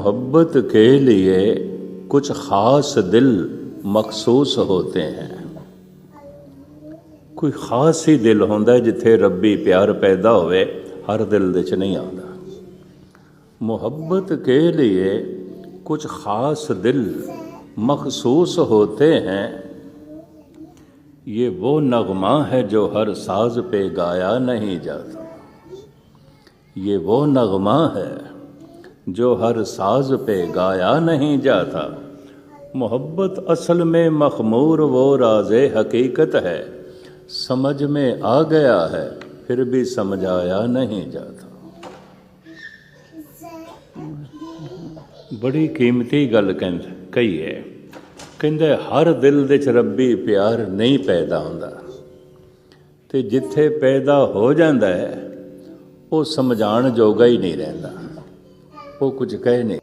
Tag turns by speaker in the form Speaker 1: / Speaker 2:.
Speaker 1: मोहब्बत के लिए कुछ ख़ास दिल मखसूस होते हैं। कोई ख़ास ही दिल होंगे जिथे रबी प्यार पैदा हो हर दिल दिच नहीं आता मोहब्बत के लिए कुछ ख़ास दिल मखसूस होते हैं। ये वो नगमा है जो हर साज पे गाया नहीं जाता। ये वो नगमा है जो हर साज पे गाया नहीं जाता मोहब्बत असल में मखमूर वो राज हकीकत है समझ में आ गया है फिर भी समझाया नहीं जाता ਬੜੀ ਕੀਮਤੀ ਗੱਲ ਕਹਿੰਦਾ ਕਹੀ ਹੈ। ਕਹਿੰਦੇ ਹਰ ਦਿਲ ਦੇ ਚ ਰੱਬੀ ਪਿਆਰ ਨਹੀਂ ਪੈਦਾ ਹੁੰਦਾ। ਤੇ ਜਿੱਥੇ ਪੈਦਾ ਹੋ ਜਾਂਦਾ ਹੈ, ਉਹ ਸਮਝਾਣ ਜੋਗਾ ਹੀ ਨਹੀਂ ਰਹਿੰਦਾ। pouco de carne?